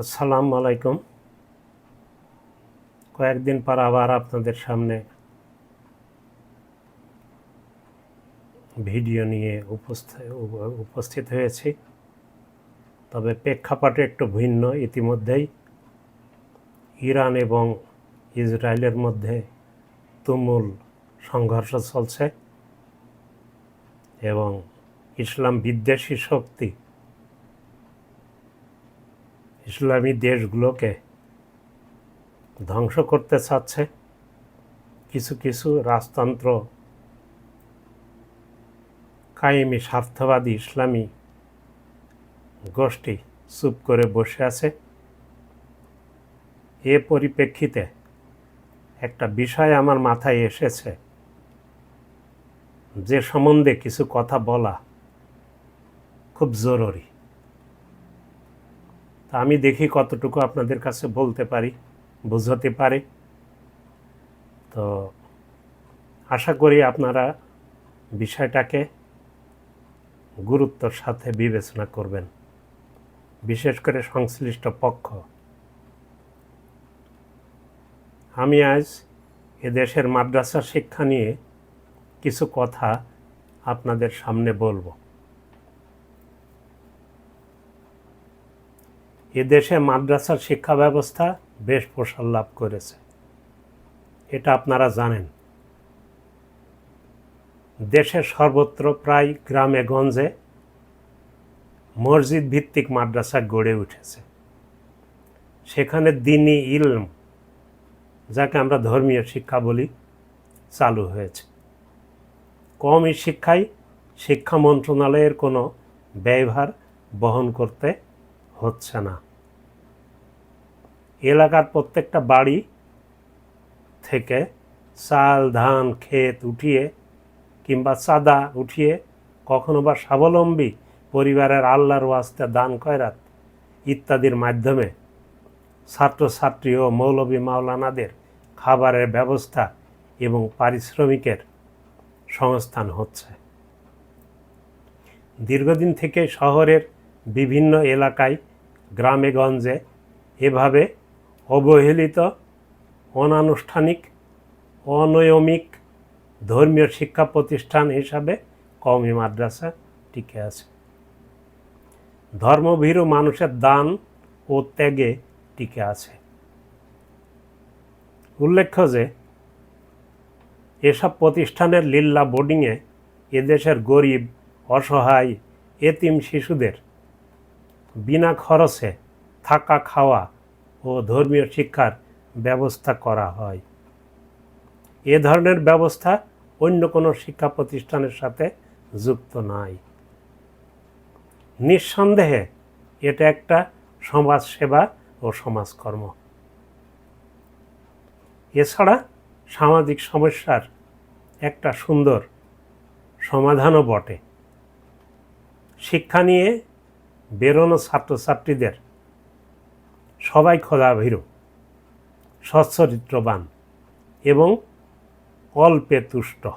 আসসালামু আলাইকুম। কয়েকদিন পর আবার আপনাদের সামনে ভিডিও নিয়ে উপস্থিত হয়েছি। তবে প্রেক্ষাপটে একটু ভিন্ন। ইতিমধ্যেই ইরান এবং ইসরায়েলের মধ্যে তুমুল সংঘর্ষ চলছে এবং ইসলাম বিদ্বেষী শক্তি ইসলামী দেশগুলোকে ধ্বংস করতে চাচ্ছে। কিছু কিছু রাজতন্ত্র কায়েমি, স্বার্থবাদী, ইসলামী গোষ্ঠী চুপ করে বসে আছে। এ পরিপ্রেক্ষিতে একটা বিষয় আমার মাথায় এসেছে। যে সম্বন্ধে কিছু কথা বলা খুব জরুরি। তা আমি দেখি কতটুকু আপনাদের কাছে বলতে পারি, বোঝাতে পারি। তো আশা করি আপনারা বিষয়টাকে গুরুত্বর সাথে বিবেচনা করবেন। বিশেষ করে সংশ্লিষ্ট পক্ষ। আমি আজ এদেশের মাদ্রাসা শিক্ষা নিয়ে কিছু কথা আপনাদের সামনে বলব। এদেশে মাদ্রাসার শিক্ষা ব্যবস্থা বেশ প্রসার লাভ করেছে। এটা আপনারা জানেন। দেশের সর্বত্র প্রায় গ্রামে গঞ্জে মসজিদ ভিত্তিক মাদ্রাসা গড়ে উঠেছে। সেখানে দিনী ইলম, যাকে আমরা ধর্মীয় শিক্ষা বলি, চালু হয়েছে। কমই শিক্ষায় শিক্ষা মন্ত্রণালয়ের কোনো ব্যয়ভার বহন করতে হচ্ছে না। এলাকার প্রত্যেকটা বাড়ি থেকে চাল, ধান, ক্ষেত উঠিয়ে কিংবা চাঁদা উঠিয়ে কখনো বা স্বাবলম্বী পরিবারের আল্লাহর ওয়াস্তে দান কয়রাত ইত্যাদির মাধ্যমে ছাত্রছাত্রী ও মৌলবী মাওলানাদের খাবারের ব্যবস্থা এবং পারিশ্রমিকের সংস্থান হচ্ছে। দীর্ঘদিন থেকে শহরের বিভিন্ন এলাকায় গ্রামে গঞ্জে এভাবে অবহেলিত, অনানুষ্ঠানিক, অনিয়মিক ধর্মীয় শিক্ষা প্রতিষ্ঠান হিসাবে কওমি মাদ্রাসা টিকে আছে। ধর্মভীরু মানুষের দান ও ত্যাগে টিকে আছে। উল্লেখ্য যে, এসব প্রতিষ্ঠানের লিল্লা বোর্ডিংয়ে এদেশের গরিব, অসহায়, এতিম শিশুদের বিনা খরচে থাকা খাওয়া ও ধর্মীয় শিক্ষার ব্যবস্থা করা হয়। এ ধরনের ব্যবস্থা অন্য কোনো শিক্ষা প্রতিষ্ঠানের সাথে যুক্ত নাই। নিঃসন্দেহে এটা একটা সমাজসেবা ও সমাজকর্ম। এছাড়া সামাজিক সমস্যার একটা সুন্দর সমাধানও বটে। শিক্ষা নিয়ে বেরোনো ছাত্রছাত্রীদের সবাই খোদাভীরু সচ্চরিত্রবান এবং অল্পে তুষ্ট,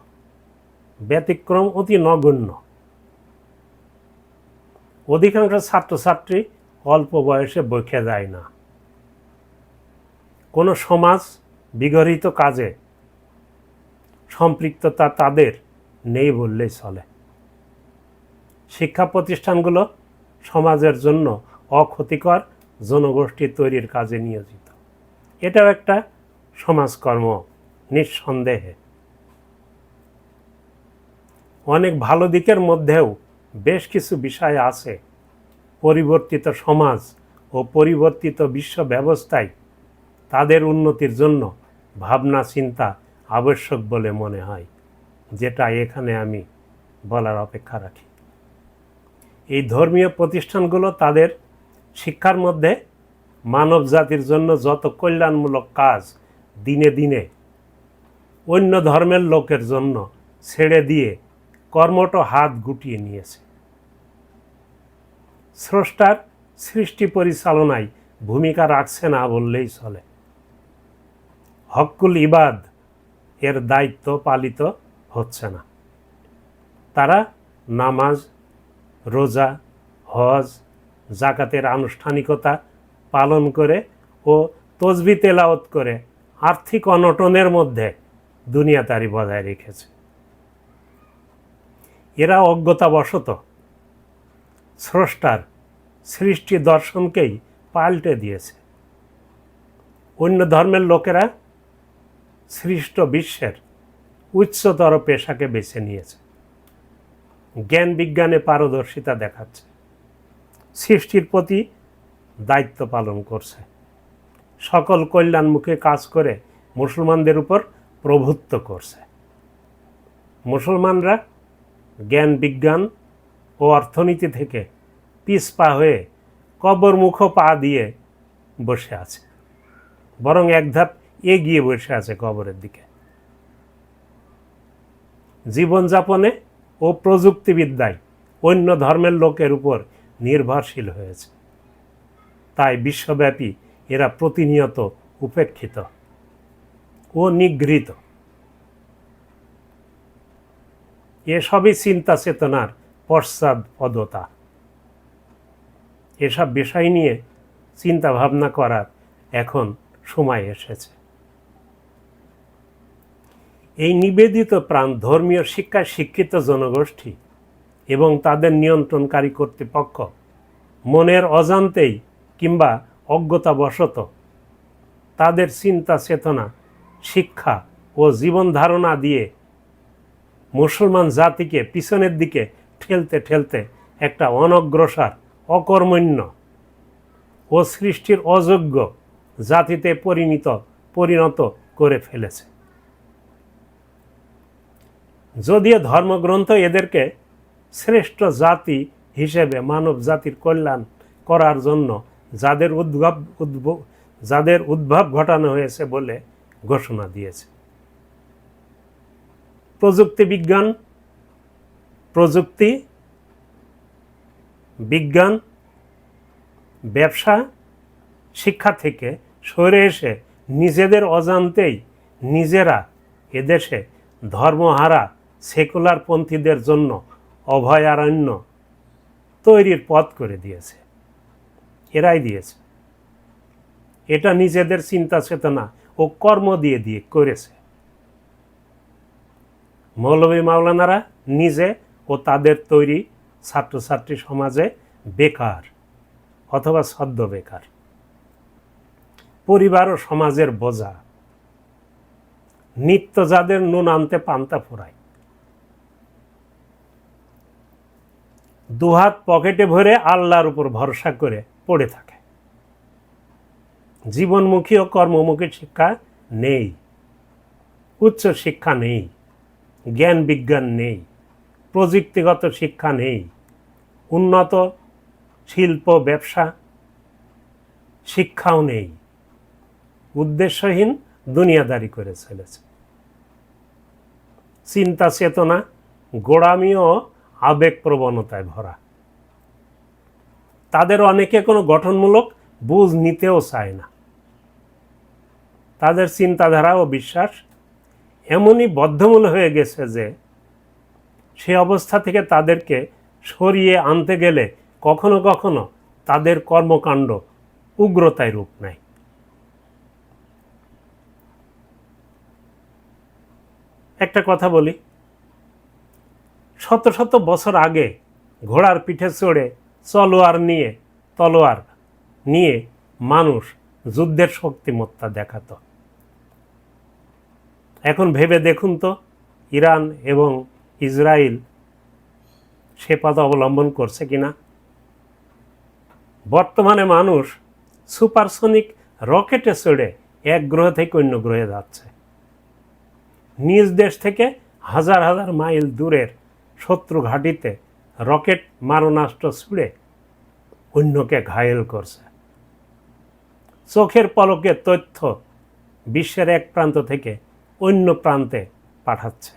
ব্যতিক্রম অতি নগণ্য। অধিকাংশ ছাত্রছাত্রী অল্প বয়সে বৈখে যায় না। কোনো সমাজ বিগড়িত কাজে সম্পৃক্ততা তাদের নেই বললেই চলে। শিক্ষা প্রতিষ্ঠানগুলো সমাজের জন্য অক্ষতিকর জনগোষ্ঠী তৈরির কাজে নিয়োজিত। এটাও একটা সমাজকর্ম নিঃসন্দেহে। অনেক ভালো দিকের মধ্যেও বেশ কিছু বিষয় আছে। পরিবর্তিত সমাজ ও পরিবর্তিত বিশ্ব ব্যবস্থায় তাদের উন্নতির জন্য ভাবনা চিন্তা আবশ্যক বলে মনে হয়, যেটা এখানে আমি বলার অপেক্ষা রাখি। এই ধর্মীয় প্রতিষ্ঠানগুলো তাদের শিক্ষার মধ্যে মানব জাতির জন্য যত কল্যাণমূলক কাজ দিনে দিনে অন্য ধর্মের লোকের জন্য ছেড়ে দিয়ে কর্মট হাত গুটিয়ে নিয়েছে। স্রষ্টার সৃষ্টি পরিচালনায় ভূমিকা রাখছে না বললেই চলে। হকুল ইবাদ এর দায়িত্ব পালিত হচ্ছে না। তারা নামাজ রোজা, হজ, জাকাতের আনুষ্ঠানিকতা পালন করে ও তসবি তেলাওত করে আর্থিক অনটনের মধ্যে দুনিয়াদারি বজায় রেখেছে। এরা অজ্ঞতাবশত স্রষ্টার সৃষ্টি দর্শনকেই পাল্টে দিয়েছে। অন্য ধর্মের লোকেরা সৃষ্ট বিশ্বের উচ্চতর পেশাকে বেছে নিয়েছে। জ্ঞান বিজ্ঞানে পারদর্শিতা দেখাচ্ছে। সৃষ্টির প্রতি দায়িত্ব পালন করছে। সকল কল্যাণমুখী কাজ করে মুসলমানদের উপর প্রভুত্ব করছে। মুসলমানরা জ্ঞান, বিজ্ঞান ও অর্থনীতি থেকে পিছপা হয়ে কবরমুখ পা দিয়ে বসে আছে। বরং এক ধাপ এগিয়ে বসে আছে কবরের দিকে। জীবনযাপনে ও প্রযুক্তিবিদ্যায় অন্য ধর্মের লোকের উপর নির্ভরশীল হয়েছে। তাই বিশ্বব্যাপী এরা প্রতিনিয়ত উপেক্ষিত ও নিগৃহীত। এসবই চিন্তা চেতনার পশ্চাৎপদতা এসব বিষয় নিয়ে চিন্তা ভাবনা করার এখন সময় এসেছে। এই নিবেদিত প্রাণ ধর্মীয় শিক্ষায় শিক্ষিত জনগোষ্ঠী এবং তাদের নিয়ন্ত্রণকারী কর্তৃপক্ষ মনের অজান্তেই কিংবা অজ্ঞতাবশত তাদের চিন্তা চেতনা, শিক্ষা ও জীবন ধারণা দিয়ে মুসলমান জাতিকে পিছনের দিকে ঠেলতে ঠেলতে একটা অনগ্রসর, অকর্মণ্য ও সৃষ্টির অযোগ্য জাতিতে পরিণত পরিণত করে ফেলেছে। যদিও ধর্মগ্রন্থ এদেরকে শ্রেষ্ঠ জাতি হিসেবে, মানব জাতির কল্যাণ করার জন্য যাদের উদ্ভব উদ্ভব, যাদের উদ্ভব ঘটানো হয়েছে বলে ঘোষণা দিয়েছে। প্রযুক্তি বিজ্ঞান প্রযুক্তি বিজ্ঞান, ব্যবসা, শিক্ষা থেকে সরে এসে নিজেদের অজান্তেই নিজেরা এদেশে ধর্মহারা সেকুলার পন্থীদের জন্য অভয়ারণ্য তৈরির পথ করে দিয়েছে। এরাই দিয়েছে। এটা নিজেদের চিন্তা চেতনা ও কর্ম দিয়ে দিয়ে করেছে। মৌলভী মাওলানারা নিজে ও তাদের তৈরি ছাত্রছাত্রী সমাজে বেকার অথবা সদ্য বেকার। পরিবার ও সমাজের বোঝা। নিত্য যাদের নুন আনতে পান্তা ফোরায় দুহাত পকেটে ভরে আল্লাহর উপর ভরসা করে পড়ে থাকে। জীবনমুখী ও কর্মমুখী শিক্ষা নেই। উচ্চ শিক্ষা নেই। জ্ঞান বিজ্ঞান নেই। প্রযুক্তিগত শিক্ষা নেই। উন্নত শিল্প, ব্যবসা, শিক্ষাও নেই। উদ্দেশ্যহীন দুনিয়াদারি করে চলেছে। চিন্তা চেতনা গোড়ামি ও আবেগ প্রবণতায় ভরা। তাদের অনেকে কোনো গঠনমূলক বুঝ নিতেও চায় না। তাদের চিন্তাধারা ও বিশ্বাস এমনই বদ্ধমূল হয়ে গেছে যে, সে অবস্থা থেকে তাদেরকে সরিয়ে আনতে গেলে কখনো কখনো তাদের কর্মকাণ্ড উগ্রতায় রূপ নেয়। একটা কথা বলি। শত শত বছর আগে ঘোড়ার পিঠে চড়ে তলোয়ার নিয়ে তলোয়ার নিয়ে মানুষ যুদ্ধের শক্তিমত্তা দেখাতো। এখন ভেবে দেখুন তো, ইরান এবং ইসরায়েল সে পথ অবলম্বন করছে কিনা? বর্তমানে মানুষ সুপারসনিক রকেটে চড়ে এক গ্রহ থেকে অন্য গ্রহে যাচ্ছে। নিজ দেশ থেকে হাজার হাজার মাইল দূরের শত্রু ঘাঁটিতে রকেট মারণাস্ত্র ছুড়ে অন্যকে ঘায়েল করছে। চোখের পলকে তথ্য বিশ্বের এক প্রান্ত থেকে অন্য প্রান্তে পাঠাচ্ছে।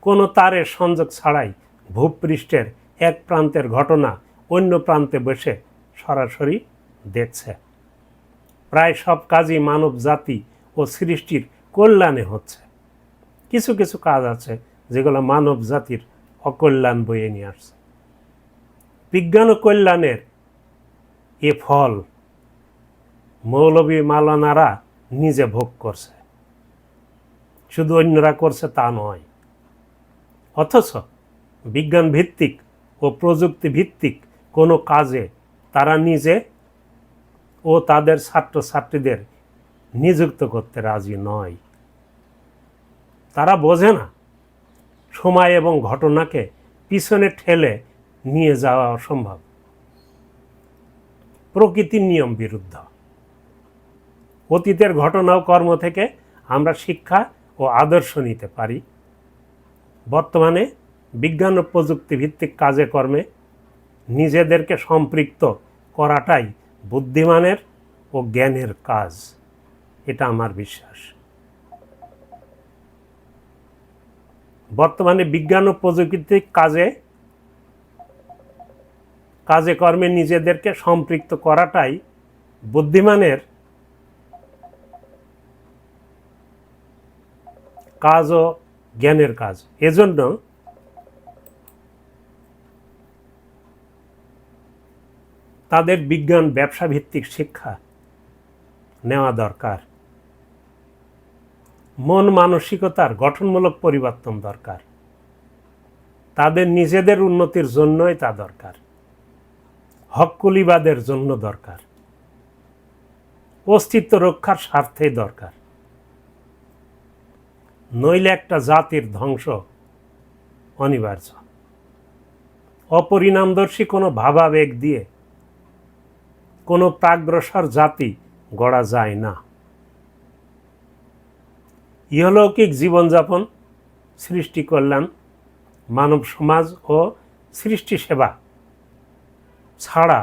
কোনো তারের সংযোগ ছাড়াই ভূপৃষ্ঠের এক প্রান্তের ঘটনা অন্য প্রান্তে বসে সরাসরি দেখছে। প্রায় সব কাজই মানব জাতি ও সৃষ্টির কল্যাণে হচ্ছে। কিছু কিছু কাজ আছে যেগুলো মানব জাতির অকল্যাণ বয়ে নিয়ে আসছে। বিজ্ঞান ও কল্যাণের এ ফল মৌলবী মালানারা নিজে ভোগ করছে। শুধু অন্যরা করছে তা নয়, অথচ বিজ্ঞান ভিত্তিক ও প্রযুক্তি ভিত্তিক কোনো কাজে তারা নিজে ও তাদের ছাত্রছাত্রীদের নিযুক্ত করতে রাজি নয়। তারা বোঝে না সময় এবং ঘটনাকে পিছনে ঠেলে নিয়ে যাওয়া অসম্ভব। প্রকৃতির নিয়ম বিরুদ্ধ। অতীতের ঘটনা ও কর্ম থেকে আমরা শিক্ষা ও আদর্শ নিতে পারি। বর্তমানে বিজ্ঞান ও প্রযুক্তি ভিত্তিক কাজে কর্মে নিজেদেরকে সম্পৃক্ত করাটাই বুদ্ধিমানের ও জ্ঞানের কাজ। এটা আমার বিশ্বাস। বর্তমানে বিজ্ঞান ও প্রযুক্তিক কাজে কাজে কর্মে নিজেদেরকে সম্পৃক্ত করাটাই বুদ্ধিমানের কাজ ও জ্ঞানের কাজ। এজন্য তাদের বিজ্ঞান ব্যবসা ভিত্তিক শিক্ষা নেওয়া দরকার। মন মানসিকতার গঠনমূলক পরিবর্তন দরকার। তাদের নিজেদের উন্নতির জন্যই তা দরকার। হক্কুলিবাদের জন্য দরকার। অস্তিত্ব রক্ষার স্বার্থেই দরকার। নইলে একটা জাতির ধ্বংস অনিবার্য। অপরিণামদর্শী কোনো ভাবাবেগ দিয়ে কোনো প্রাগ্রসর জাতি গড়া যায় না। ইহলৌকিক জীবনযাপন, সৃষ্টি কল্যাণ, মানব সমাজ ও সৃষ্টি সেবা ছাড়া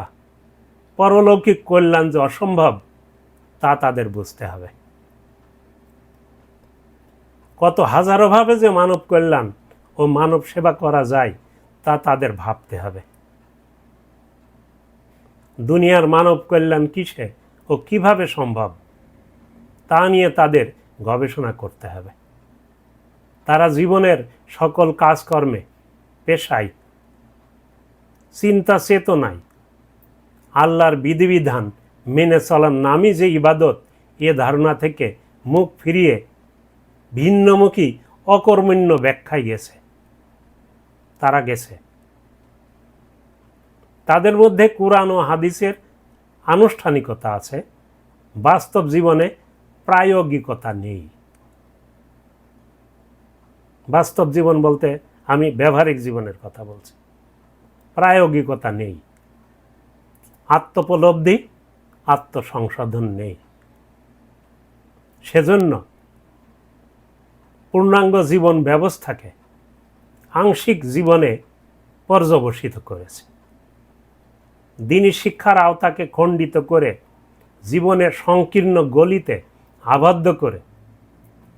পরলৌকিক কল্যাণ যে অসম্ভব, তা তাদের বুঝতে হবে। কত হাজারোভাবে যে মানব কল্যাণ ও মানব সেবা করা যায়, তা তাদের ভাবতে হবে। দুনিয়ার মানব কল্যাণ কিসে ও কীভাবে সম্ভব, তা নিয়ে তাদের গবেষণা করতে হবে। তারা জীবনের সকল কাজকর্মে পেশায় চিন্তা চেতনায় আল্লাহর বিধিবিধান মেনে চলার নামই যে ইবাদত, এ ধারণা থেকে মুখ ফিরিয়ে ভিন্নমুখী, অকর্মণ্য ব্যাখ্যায় গেছে। তারা গেছে। তাদের মধ্যে কোরআন ও হাদিসের আনুষ্ঠানিকতা আছে। বাস্তব জীবনে প্রায়োগিকতা নেই। বাস্তব জীবন বলতে আমি ব্যবহারিক জীবনের কথা বলছি। প্রায়োগিকতা নেই। আত্মোপলব্ধি, আত্মসংশোধন নেই। সেজন্য পূর্ণাঙ্গ জীবন ব্যবস্থাকে আংশিক জীবনে পর্যবসিত করেছে। দিনী শিক্ষার আওতাকে খণ্ডিত করে জীবনের সংকীর্ণ গলিতে আবদ্ধ করে।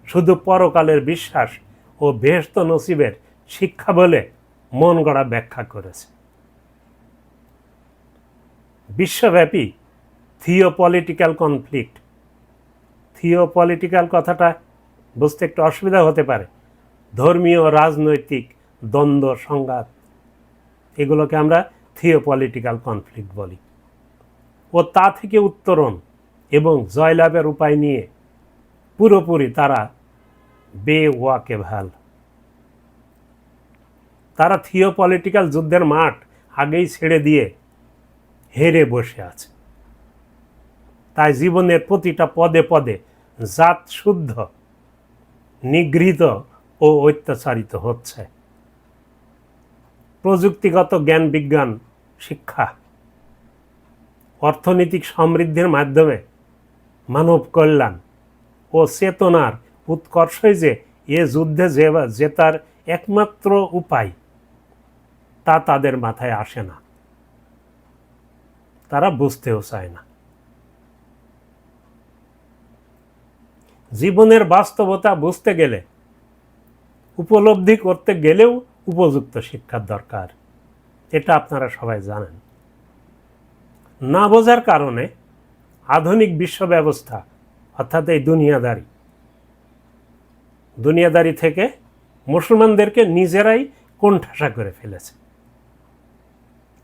শুধু পরকালের বিশ্বাস ও বেহস্ত নসিবের শিক্ষা বলে মন গড়া ব্যাখ্যা করেছে। বিশ্বব্যাপী থিওপলিটিক্যাল কনফ্লিক্ট। থিওপলিটিক্যাল কথাটা বুঝতে একটু অসুবিধা হতে পারে। ধর্মীয়, রাজনৈতিক দ্বন্দ্ব, সংঘাত, এগুলোকে আমরা থিওপলিটিক্যাল কনফ্লিক্ট বলি। ও তা থেকে উত্তরণ এবং জয়লাভের উপায় নিয়ে পুরোপুরি তারা বে ওয়াকে ভালো তারা থিওপলিটিক্যাল যুদ্ধের মাঠ আগেই ছেড়ে দিয়ে হেরে বসে আছে। তাই জীবনের প্রতিটা পদে পদে জাত শুদ্ধ, নিগৃহীত ও অত্যাচারিত হচ্ছে। প্রযুক্তিগত জ্ঞান, বিজ্ঞান, শিক্ষা, অর্থনৈতিক সমৃদ্ধির মাধ্যমে মানব কল্যাণ ও চেতনার উৎকর্ষই যে এ যুদ্ধে জেতার একমাত্র উপায়, তা তাদের মাথায় আসে না। তারা বুঝতেও চায় না। জীবনের বাস্তবতা বুঝতে গেলে, উপলব্ধি করতে গেলেও উপযুক্ত শিক্ষার দরকার। এটা আপনারা সবাই জানেন। না বোঝার কারণে আধুনিক বিশ্ব ব্যবস্থা অর্থাৎ এই দুনিয়াদারি। দুনিয়াদারি থেকে মুসলমানদেরকে নিজেরাই কোণঠাসা করে ফেলেছে।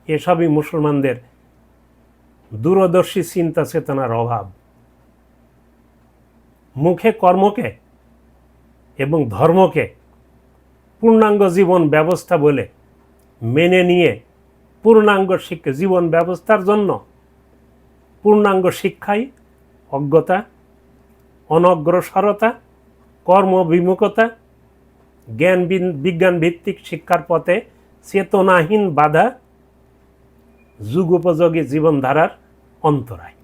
এসবই মুসলমানদের দূরদর্শী চিন্তা চেতনার অভাব। মুখে কর্মকে এবং ধর্মকে পূর্ণাঙ্গ জীবন ব্যবস্থা বলে মেনে নিয়ে পূর্ণাঙ্গ শিক্ষা, জীবন ব্যবস্থার জন্য পূর্ণাঙ্গ শিক্ষাই অজ্ঞতা অনগ্রসরতা, কর্মবিমুখতা, জ্ঞান বিজ্ঞান ভিত্তিক শিক্ষার পথে চেতনাহীন বাধা, যুগোপযোগী জীবনধারার অন্তরায়।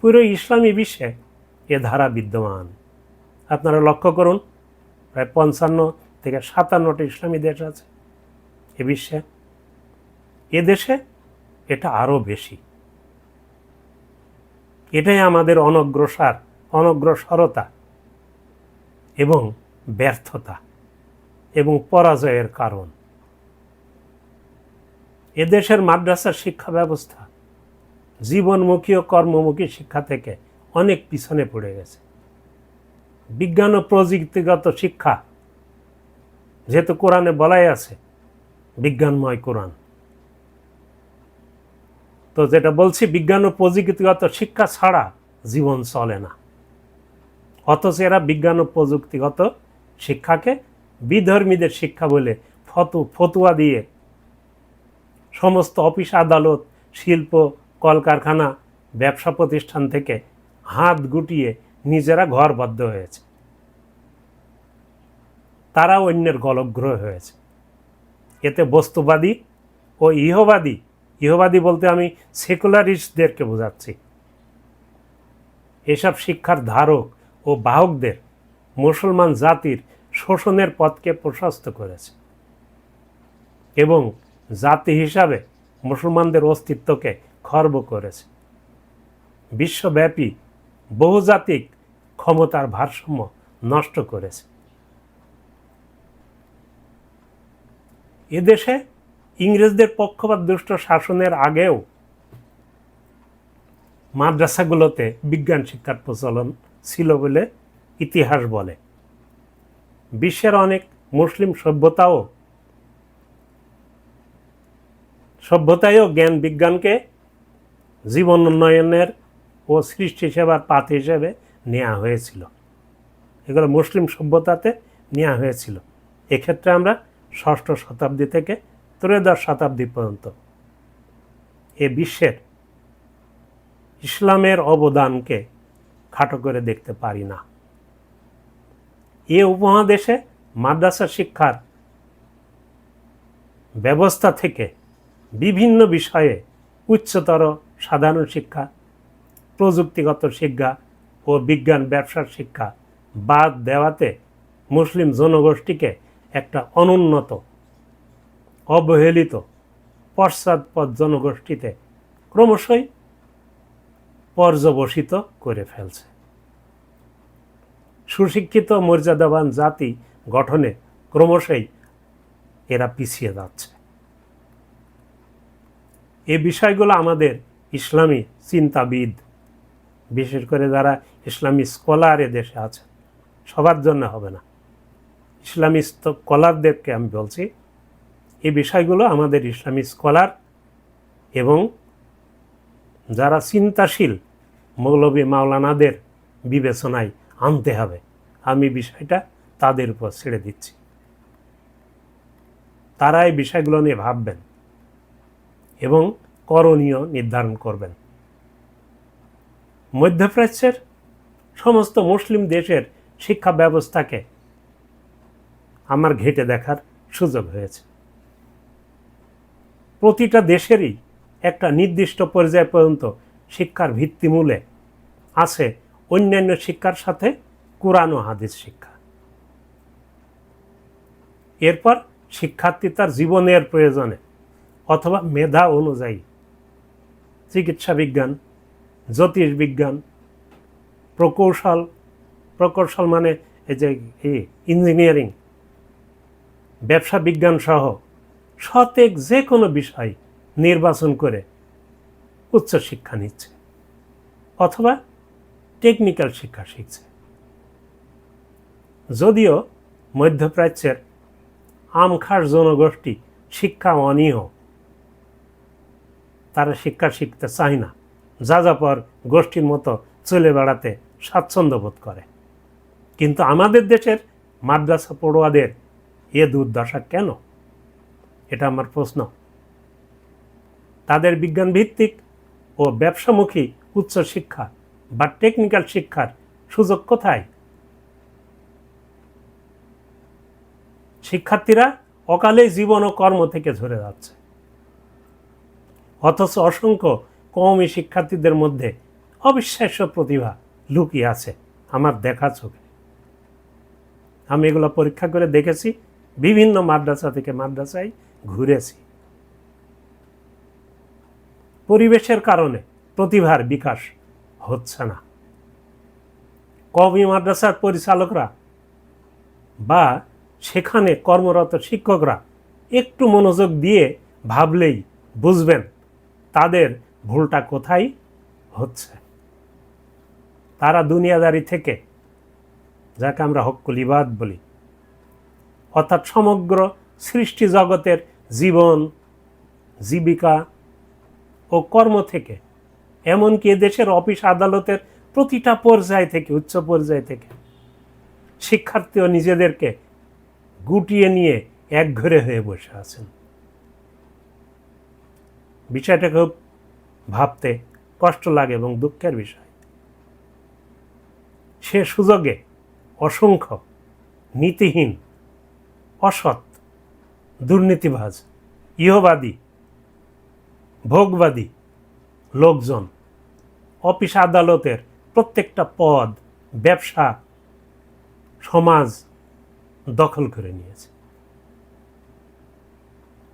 পুরো ইসলামী বিশ্বে এ ধারা বিদ্যমান। আপনারা লক্ষ্য করুন, প্রায় পঞ্চান্ন থেকে সাতান্নটি ইসলামী দেশ আছে এ বিশ্বে। এ দেশে এটা আরও বেশি। এটাই আমাদের অনগ্রসর, অনগ্রসরতা এবং ব্যর্থতা এবং পরাজয়ের কারণ। এদেশের মাদ্রাসার শিক্ষা ব্যবস্থা, জীবনমুখী ও কর্মমুখী শিক্ষা থেকে অনেক পিছনে পড়ে গেছে। বিজ্ঞান ও প্রযুক্তিগত শিক্ষা, যেহেতু কোরআনে বলাই আছে, বিজ্ঞানময় কোরআন। তো যেটা বলছি, বিজ্ঞান ও প্রযুক্তিগত শিক্ষা ছাড়া জীবন চলে না। অথচ এরা বিজ্ঞান ও প্রযুক্তিগত শিক্ষাকে বিধর্মীদের শিক্ষা বলে ফতু, ফতুয়া দিয়ে সমস্ত অফিস, আদালত, শিল্প, কলকারখানা, ব্যবসা প্রতিষ্ঠান থেকে হাত গুটিয়ে নিজেরা ঘরবদ্ধ হয়েছে। তারা অন্যের গলগ্রহ হয়েছে। এতে বস্তুবাদী ও ইহবাদী ইহবাদী বলতে আমি সেকুলারিস্টদেরকে বোঝাচ্ছি। এসব শিক্ষার ধারক ও বাহকদের মুসলমান জাতির শোষণের পথকে প্রশস্ত করেছে এবং জাতি হিসাবে মুসলমানদের অস্তিত্বকে খর্ব করেছে। বিশ্বব্যাপী বহুজাতিক ক্ষমতার ভারসাম্য নষ্ট করেছে। এদেশে ইংরেজদের পক্ষপাত দুষ্ট শাসনের আগেও মাদ্রাসাগুলোতে বিজ্ঞান শিক্ষার প্রচলন ছিল বলে ইতিহাস বলে। বিশ্বের অনেক মুসলিম সভ্যতাও সভ্যতায়ও জ্ঞান বিজ্ঞানকে জীবন উন্নয়নের ও সৃষ্টি সেবার পাত হিসেবে নেওয়া হয়েছিল। এগুলো মুসলিম সভ্যতাতে নেওয়া হয়েছিল। এক্ষেত্রে আমরা ষষ্ঠ শতাব্দী থেকে ত্রয়োদশ শতাব্দী পর্যন্ত। এ বিশ্বের ইসলামের অবদানকে খাটো করে দেখতে পারি না। এ উপমহাদেশে মাদ্রাসা শিক্ষার ব্যবস্থা থেকে বিভিন্ন বিষয়ে উচ্চতর সাধারণ শিক্ষা, প্রযুক্তিগত শিক্ষা ও বিজ্ঞান ব্যবসার শিক্ষা বাদ দেওয়াতে মুসলিম জনগোষ্ঠীকে একটা অনুন্নত অবহেলিত পশ্চাৎপদ জনগোষ্ঠীতে ক্রমশই পর্যবসিত করে ফেলছে। সুশিক্ষিত মর্যাদাবান জাতি গঠনে ক্রমশই এরা পিছিয়ে যাচ্ছে। এই বিষয়গুলো আমাদের ইসলামী চিন্তাবিদ, বিশেষ করে যারা ইসলামী স্কলার এ দেশে আছে সবার জন্য হবে না। ইসলামী স্কলারদেরকে আমি বলছি এই বিষয়গুলো আমাদের ইসলামী স্কলার এবং যারা চিন্তাশীল মৌলবী মাওলানাদের বিবেচনায় আনতে হবে, আমি বিষয়টা তাদের উপর ছেড়ে দিচ্ছি। তারা এই বিষয়গুলো নিয়ে ভাববেন এবং করণীয় নির্ধারণ করবেন। মধ্যপ্রাচ্যের সমস্ত মুসলিম দেশের শিক্ষা ব্যবস্থাকে আমার ঘেটে দেখার সুযোগ হয়েছে। প্রতিটা দেশেরই একটা নির্দিষ্ট পর্যায় পর্যন্ত শিক্ষার ভিত্তিমূলে আছে অন্যান্য শিক্ষার সাথে কোরআন ও হাদিস শিক্ষা। এরপর শিক্ষার্থী তার জীবনের প্রয়োজনে অথবা মেধা অনুযায়ী চিকিৎসা বিজ্ঞান, জ্যোতিষ বিজ্ঞান, প্রকৌশল প্রকৌশল মানে এই যে ইঞ্জিনিয়ারিং ব্যবসা বিজ্ঞান সহ সতেক যে কোনো বিষয় নির্বাচন করে উচ্চশিক্ষা নিচ্ছে অথবা টেকনিক্যাল শিক্ষা শিখছে। যদিও মধ্যপ্রাচ্যের আমখাস জনগোষ্ঠী শিক্ষা অনীহ তারা শিক্ষা শিখতে চায় না, যা যাযাপর গোষ্ঠীর মতো চলে বেড়াতে স্বাচ্ছন্দ্য বোধ করে। কিন্তু আমাদের দেশের মাদ্রাসা পড়ুয়াদের এ দুর্দশা কেন? এটা আমার প্রশ্ন। তাদের বিজ্ঞান ভিত্তিক ও ব্যবসামুখী উচ্চ শিক্ষা বা টেকনিক্যাল শিক্ষার সুযোগ কোথায়? শিক্ষার্থীরা অকালে জীবন ও কর্ম থেকে ঝরে যাচ্ছে। অথচ অসংখ্য কমই শিক্ষার্থীদের মধ্যে অবিশ্বাস্য প্রতিভা লুকিয়ে আছে আমার দেখা চোখে। আমি এগুলো পরীক্ষা করে দেখেছি। বিভিন্ন মাদ্রাসা থেকে মাদ্রাসায় ঘুরেছি। পরিবেশের কারণে প্রতিভার বিকাশ হচ্ছে না। কবি মাদ্রাসার পরিচালকরা বা সেখানে কর্মরত শিক্ষকরা একটু মনোযোগ দিয়ে ভাবলেই বুঝবেন তাদের ভুলটা কোথায় হচ্ছে। তারা দুনিয়াদারি থেকে যাকে আমরা হক্কুলিবাদ বলি, অর্থাৎ সমগ্র সৃষ্টি জগতের জীবন, জীবিকা ও কর্ম থেকে, এমনকি দেশের অফিস আদালতের প্রতিটা পর্যায় থেকে, উচ্চ পর্যায় থেকে, শিক্ষার্থীও নিজেদেরকে গুটিয়ে নিয়ে একঘরে হয়ে বসে আছেন। বিষয়টা খুব ভাবতে কষ্ট লাগে এবং দুঃখের বিষয়। সে সুযোগে অসংখ্য নীতিহীন, অসৎ দুর্নীতিবাজ, ইহবাদী, ভোগবাদী লোকজন। অফিস আদালতের প্রত্যেকটা পদ ব্যবসা, সমাজ দখল করে নিয়েছে।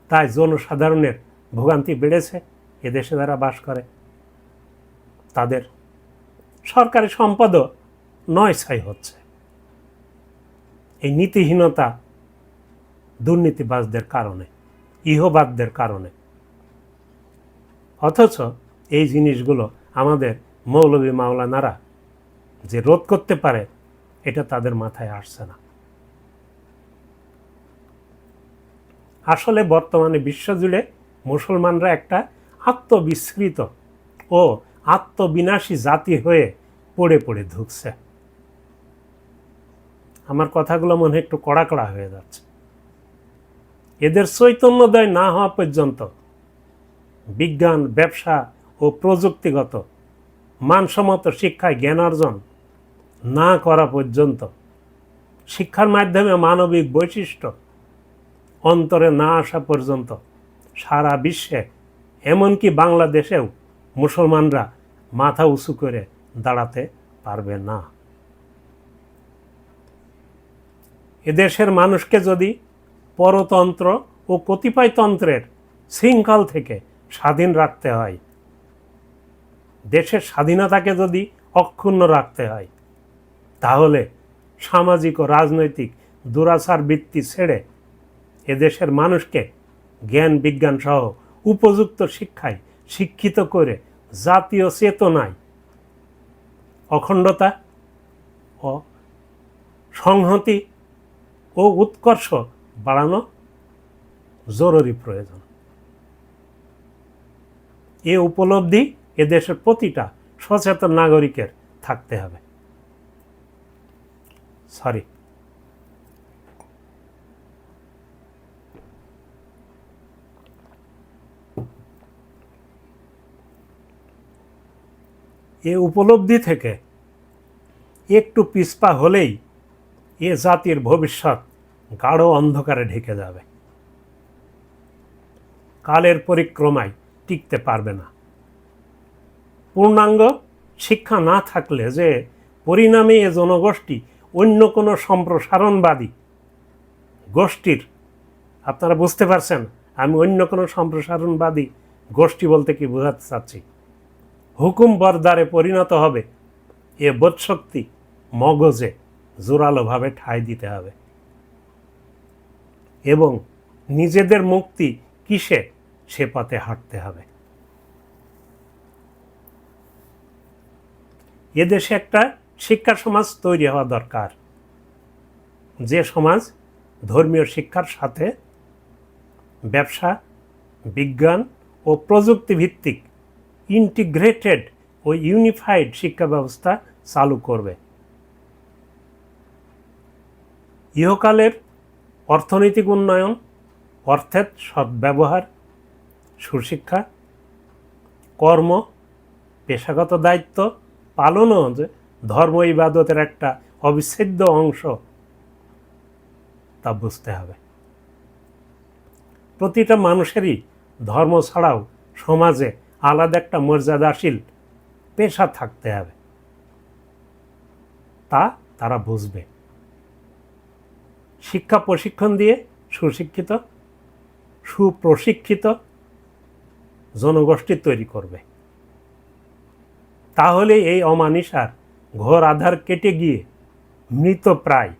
তাই জনসাধারণের ভোগান্তি বেড়েছে, এদেশে যারা বাস করে। তাদের সরকারি সম্পদও নয় ছাই হচ্ছে। এই নীতিহীনতা দুর্নীতিবাজদের কারণে, ইহবাদদের কারণে। অথচ এই জিনিসগুলো আমাদের মৌলবী মাওলানারা যে রোধ করতে পারে, এটা তাদের মাথায় আসছে না। আসলে বর্তমানে বিশ্বজুড়ে মুসলমানরা একটা আত্মবিস্মৃত ও আত্মবিনাশী জাতি হয়ে পড়ে পড়ে ধুকছে আমার কথাগুলো মনে একটু কড়া কড়া হয়ে যাচ্ছে। এদের চৈতন্যদয় না হওয়া পর্যন্ত বিজ্ঞান, ব্যবসা ও প্রযুক্তিগত মানসম্মত শিক্ষায় জ্ঞান অর্জন না করা পর্যন্ত শিক্ষার মাধ্যমে মানবিক বৈশিষ্ট্য অন্তরে না আসা পর্যন্ত সারা বিশ্বে, এমনকি বাংলাদেশেও মুসলমানরা মাথা উঁচু করে দাঁড়াতে পারবে না। এদেশের মানুষকে যদি পরতন্ত্র ও কতিপয়তন্ত্রের শৃঙ্খল থেকে স্বাধীন রাখতে হয়। দেশের স্বাধীনতাকে যদি অক্ষুণ্ণ রাখতে হয়, তাহলে সামাজিক ও রাজনৈতিক দুরাচার বৃত্তি ছেড়ে এদেশের মানুষকে জ্ঞান, বিজ্ঞান সহ উপযুক্ত শিক্ষায় শিক্ষিত করে জাতীয় চেতনায় অখণ্ডতা ও সংহতি ও উৎকর্ষ বাড়ানো জরুরি প্রয়োজন। এ উপলব্ধি এদেশের প্রতিটা সচেতন নাগরিকের থাকতে হবে। সরি এ উপলব্ধি থেকে একটু পিছপা হলেই এ জাতির ভবিষ্যৎ গাঢ় অন্ধকারে ঢেকে যাবে। কালের পরিক্রমায় টিকতে পারবে না। পূর্ণাঙ্গ শিক্ষা না থাকলে যে পরিণামে এ জনগোষ্ঠী অন্য কোনো সম্প্রসারণবাদী গোষ্ঠীর, আপনারা বুঝতে পারছেন, আমি অন্য কোনো সম্প্রসারণবাদী গোষ্ঠী বলতে কি বোঝাতে চাচ্ছি? হুকুম বরদারে পরিণত হবে, এ বোধশক্তি মগজে জোরালোভাবে ঠাঁই দিতে হবে। এবং নিজেদের মুক্তি কিসে? সে পথে হাঁটতে হবে। এদেশে একটা শিক্ষা সমাজ তৈরি হওয়া দরকার। যে সমাজ ধর্মীয় শিক্ষার সাথে ব্যবসা, বিজ্ঞান ও প্রযুক্তি ভিত্তিক ইন্টিগ্রেটেড ও ইউনিফাইড শিক্ষা ব্যবস্থা চালু করবে। ইহকালের অর্থনৈতিক উন্নয়ন, অর্থের সদ্ব্যবহার সুশিক্ষা কর্ম, পেশাগত দায়িত্ব পালনও যে ধর্ম ইবাদতের একটা অবিচ্ছেদ্য অংশ, তা বুঝতে হবে। প্রতিটা মানুষেরই ধর্ম ছাড়াও সমাজে আলাদা একটা মর্যাদাশীল পেশা থাকতে হবে। তা তারা বুঝবে। শিক্ষা প্রশিক্ষণ দিয়ে সুশিক্ষিত, সুপ্রশিক্ষিত জনগোষ্ঠী তৈরি করবে। তাহলে এই অমানিসার ঘোর আধার কেটে গিয়ে মৃত প্রায়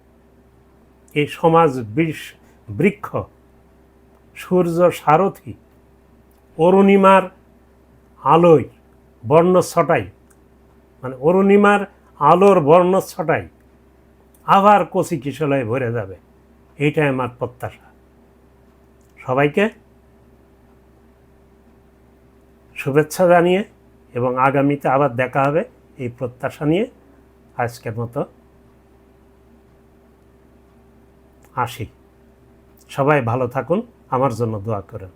এই সমাজ বিষ, বৃক্ষ, সূর্য সারথি, অরুণিমার আলোয় বর্ণচ্ছটাই মানে অরুণিমার আলোর বর্ণ ছটাই আবার কচি কিশলয়ে ভরে যাবে। এইটাই আমার প্রত্যাশা। সবাইকে শুভেচ্ছা জানিয়ে এবং আগামীতে আবার দেখা হবে এই প্রত্যাশা নিয়ে আজকের মতো আসি। সবাই ভালো থাকুন, আমার জন্য দোয়া করেন।